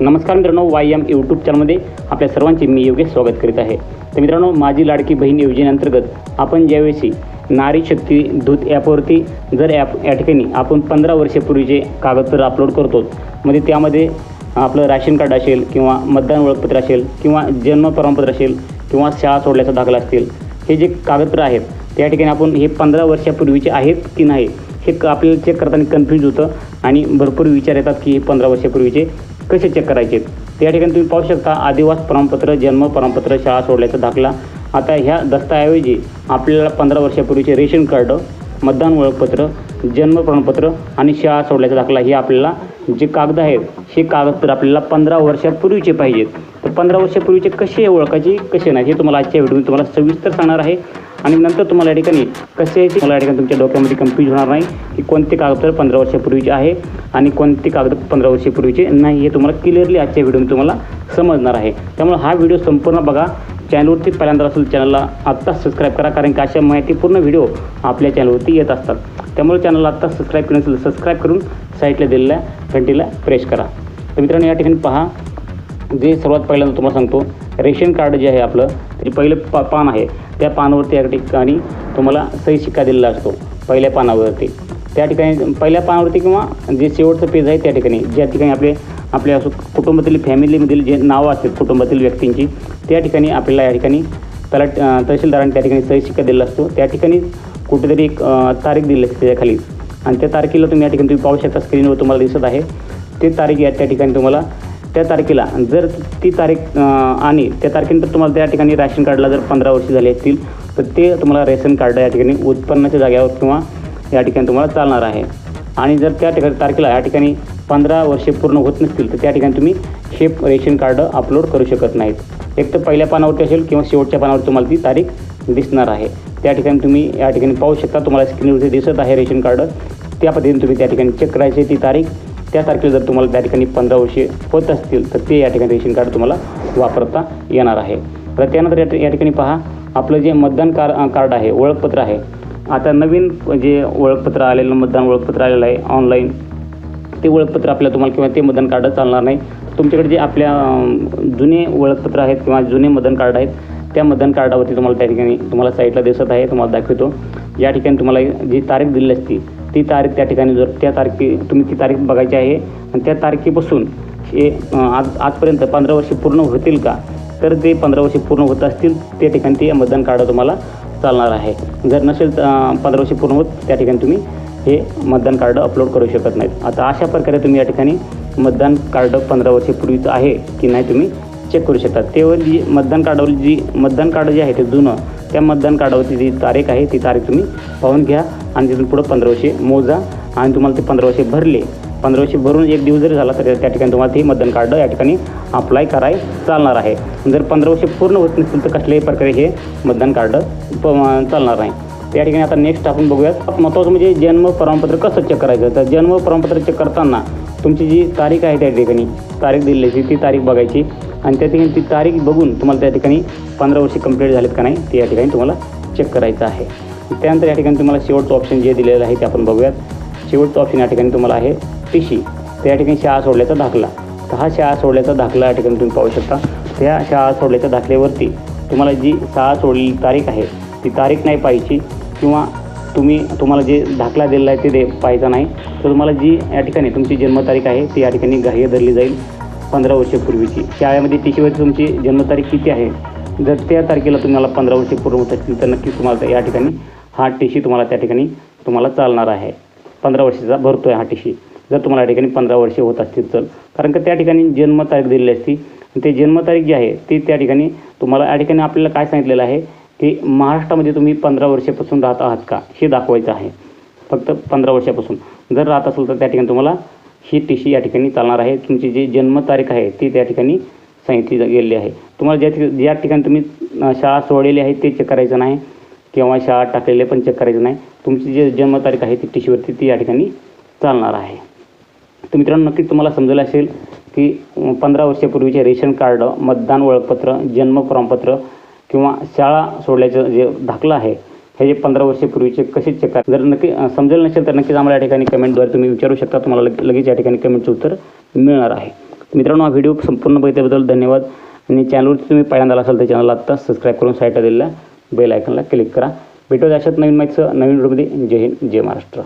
नमस्कार मित्रांनो Y M YouTube चॅनलमध्ये आपल्या सर्वांचे मी योग्य स्वागत करीत आहे. तर मित्रांनो माझी लाडकी बहीण योजनेअंतर्गत आपण ज्यावेळी नारी शक्ती दूत ॲपवरती जर ॲप या ठिकाणी आपण पंधरा वर्षापूर्वीचे कागदपत्र अपलोड करतो म्हणजे त्यामध्ये आपलं राशन कार्ड असेल किंवा मतदान ओळखपत्र असेल किंवा जन्म प्रमाणपत्र असेल किंवा शाळा सोडल्याचा दाखला असतील हे जे कागदपत्र आहेत त्या ठिकाणी आपण हे पंधरा वर्षापूर्वीचे आहेत की नाही हे क- आपल्याला चेक करताना कन्फ्यूज होतं आणि भरपूर विचार येतात की हे पंधरा वर्षापूर्वीचे कसे चेक करायचे? त्या ठिकाणी तुम्ही पाहू शकता आदिवास प्रमाणपत्र जन्म प्रमाणपत्र शाळा सोडल्याचा दाखला. आता ह्या दस्तऐवजी आपल्याला पंधरा वर्षापूर्वीचे रेशन कार्ड मतदान ओळखपत्र जन्म प्रमाणपत्र आणि शाळा सोडल्याचा दाखला हे आपल्याला जे कागद आहेत हे कागदपत्र आपल्याला पंधरा वर्षापूर्वीचे पाहिजेत. तर पंधरा वर्षापूर्वीचे कसे ओळखायचे कसे नाही हे तुम्हाला आजच्या व्हिडिओ तुम्हाला सविस्तर सांगणार आहे. आणि नंतर तुम्हाला या ठिकाणी कसे यायचे मला या ठिकाणी तुमच्या डोक्यामध्ये कन्फ्यूज होणार नाही की कोणते कागदपत्र पंधरा वर्षापूर्वीचे आहे आणि कोणते कागद पंधरा वर्षापूर्वीचे नाही हे तुम्हाला क्लिअरली आजच्या व्हिडिओमध्ये तुम्हाला समजणार आहे. त्यामुळे हा व्हिडिओ संपूर्ण बघा. चॅनलवरती पहिल्यांदा असेल चॅनलला आत्ताच सबस्क्राईब करा कारण की अशा माहितीपूर्ण व्हिडिओ आपल्या चॅनलवरती येत असतात. त्यामुळे चॅनलला आत्ताच सबस्क्राईब केलं सबस्क्राईब करून साईटला दिलेल्या घंटीला प्रेस करा. तर मित्रांनो या ठिकाणी पहा. जे सर्वात पहिल्यांदा तुम्हाला सांगतो रेशन कार्ड जे आहे आपलं ते पहिलं पा पान आहे. त्या पानावरती या ठिकाणी तुम्हाला सही शिक्का दिलेला असतो पहिल्या पानावरती. त्या ठिकाणी पहिल्या पानावरती किंवा जे शेवटचं पेज आहे त्या ठिकाणी ज्या ठिकाणी आपले आपल्या असो कुटुंबातील फॅमिलीमधील जे नावं असतात कुटुंबातील व्यक्तींची त्या ठिकाणी आपल्याला या ठिकाणी त्याला तहसीलदारांनी त्या ठिकाणी सही शिक्का दिलेला असतो. त्या ठिकाणी कुठेतरी एक तारीख दिली असते त्याच्याखाली. आणि त्या तारखेला तुम्ही या ठिकाणी तुम्ही पाहू शकता स्क्रीनवर तुम्हाला दिसत आहे. ते तारीख या त्या ठिकाणी तुम्हाला त्या तारखेला जर ती तारीख आणि त्या तारखेनंतर तुम्हाला त्या ठिकाणी राशन कार्डला जर पंधरा वर्ष झाली असतील तर ते तुम्हाला रेशन कार्ड या ठिकाणी उत्पन्नाच्या जाग्यावर किंवा या ठिकाणी तुम्हाला चालणार आहे. आणि जर त्या ठिकाणी तारखेला या ठिकाणी पंधरा वर्षे पूर्ण होत नसतील तर त्या ठिकाणी तुम्ही हे रेशन कार्ड अपलोड करू शकत नाहीत. एक तर पहिल्या पानावरती असेल किंवा शेवटच्या पानावर तुम्हाला ती तारीख दिसणार आहे. त्या ठिकाणी तुम्ही या ठिकाणी पाहू शकता तुम्हाला स्क्रीनवरती दिसत आहे रेशन कार्ड. त्या पद्धतीने तुम्ही त्या ठिकाणी चेक करायची ती तारीख. त्या तारखेला जर तुम्हाला त्या ठिकाणी पंधरा वर्षे होत असतील तर ते या ठिकाणी रेशन कार्ड तुम्हाला वापरता येणार आहे. तर त्यानंतर या या ठिकाणी पहा आपलं जे मतदान कार कार्ड आहे ओळखपत्र आहे. आता नवीन जे ओळखपत्र आलेलं मतदान ओळखपत्र आलेलं आहे ऑनलाईन ते ओळखपत्र आपल्या तुम्हाला किंवा ते मतदान कार्ड चालणार नाही. तुमच्याकडे जे आपल्या जुने ओळखपत्र आहेत किंवा जुने मतदान कार्ड आहेत त्या मतदान कार्डावरती तुम्हाला त्या ठिकाणी तुम्हाला साईटला दिसत आहे तुम्हाला दाखवतो. या ठिकाणी तुम्हाला जी तारीख दिलेली असती ती तारीख त्या ठिकाणी जर त्या तारखे तुम्ही ती तारीख बघायची आहे आणि त्या तारखेपासून हे आज आजपर्यंत पंधरा वर्षे पूर्ण होतील का? तर ते पंधरा वर्षे पूर्ण होत असतील त्या ठिकाणी ते मतदान कार्ड तुम्हाला चालणार आहे. जर नसेल तर, पंधरा वर्षे पूर्ण होत त्या ठिकाणी तुम्ही हे मतदान कार्ड अपलोड करू शकत नाहीत. आता अशा प्रकारे तुम्ही या ठिकाणी मतदान कार्ड पंधरा वर्षेपूर्वीचं आहे की नाही तुम्ही चेक करू शकता. तेवर जी मतदान कार्डावर जी मतदान कार्ड जे आहे ते जुनं त्या मतदान कार्डावरती जी तारीख आहे ती तारीख तुम्ही पाहून घ्या आणि तिथून पुढं पंधरा वर्षे मोजा आणि तुम्हाला ते पंधरा वर्षे भरले. पंधरा वर्षे भरून एक दिवस जरी झाला तर त्या ठिकाणी तुम्हाला ते मतदान कार्ड या ठिकाणी अप्लाय कराय चालणार आहे. जर पंधरा वर्षे पूर्ण होत नसतील तर कसल्याही प्रकारे हे मतदान कार्ड प चालणार नाही. त्या ठिकाणी आता नेक्स्ट आपण बघूयात. महत्त्वाचं म्हणजे जन्म प्रमाणपत्र कसं चेक करायचं? तर जन्म प्रमाणपत्र चेक करताना तुमची जी तारीख आहे त्या ठिकाणी तारीख दिलेली ती तारीख बघायची. आणि त्या ठिकाणी ती तारीख बघून तुम्हाला त्या ठिकाणी पंधरा वर्षे कंप्लीट झालेत का नाही ते या ठिकाणी तुम्हाला चेक करायचं आहे. त्यानंतर या ठिकाणी तुम्हाला शेवटचं ऑप्शन जे दिलेलं आहे ते आपण बघूयात. शेवटचं ऑप्शन या ठिकाणी तुम्हाला आहे टी सी त्या ठिकाणी शाळा सोडल्याचा दाखला. तर हा शाळा सोडल्याचा दाखला या ठिकाणी तुम्ही पाहू शकता. त्या शाळा सोडल्याच्या दाखल्यावरती तुम्हाला जी शाळा सोडलेली तारीख आहे ती तारीख नाही पाहिजे किंवा तुम्ही तुम्हाला जे दाखला दिलेला आहे ते दे पाहायचा नाही. तर तुम्हाला जी या ठिकाणी तुमची जन्मतारीख आहे ती या ठिकाणी ग्राह्य धरली जाईल. पंधरा वर्षापूर्वीची. शाळेमध्ये टी तुमची जन्मतारीख किती आहे? जर त्या तारखेला तुम्हाला पंधरा वर्षे पूर्ण होत असतील तर नक्कीच तुम्हाला या ठिकाणी हा टी तुम्हाला त्या ठिकाणी तुम्हाला चालणार आहे. पंधरा वर्षाचा भरतो आहे हा टी जर तुम्हाला या ठिकाणी पंधरा वर्षे होत असतील तर. कारण का त्या ठिकाणी जन्मतारीख दिलेली असती. आणि ते जन्मतारीख जी आहे ती त्या ठिकाणी तुम्हाला या ठिकाणी आपल्याला काय सांगितलेलं आहे? की महाराष्ट्रामध्ये तुम्ही पंधरा वर्षापासून राहत आहात का? हे दाखवायचं आहे. फक्त पंधरा वर्षापासून. जर राहत असेल तर त्या ठिकाणी तुम्हाला ही टी सी या ठिकाणी चालणार आहे. तुमची जी जन्मतारीख आहे ती त्या ठिकाणी सांगितली गेलेली आहे. तुम्हाला ज्या ज्या ठिकाणी तुम्ही शाळा सोडलेली आहे ते चेक करायचं नाही किंवा शाळा टाकलेले पण चेक करायचं नाही. तुमची जी जन्मतारीख आहे ती टी सीवरती ती या ठिकाणी चालणार आहे. तर मित्रांनो नक्कीच तुम्हाला समजलं असेल की पंधरा वर्षापूर्वीचे रेशन कार्ड मतदान ओळखपत्र जन्म प्रमाणपत्र किंवा शाळा सोडल्याचं जे दाखलं आहे हे जे पंधरा वर्षापूर्वीचे कसे चेक आहे जर नक्की समजेल नसेल तर नक्कीच आम्हाला या ठिकाणी कमेंटद्वारे तुम्ही विचारू शकता. तुम्हाला लगे- लगेच या ठिकाणी कमेंटचं उत्तर मिळणार आहे. मित्रांनो हा व्हिडिओ संपूर्ण बघितल्याबद्दल धन्यवाद. आणि चॅनलवरती तुम्ही पहिल्यांदा असाल तर चॅनलला आत्ता सबस्क्राईब करून साईटला दिलेल्या बेल आयकनला क्लिक करा. भेटूया अशात नवीन माहितीचं नवीन व्हिडिओमध्ये जय हिंद जय महाराष्ट्र.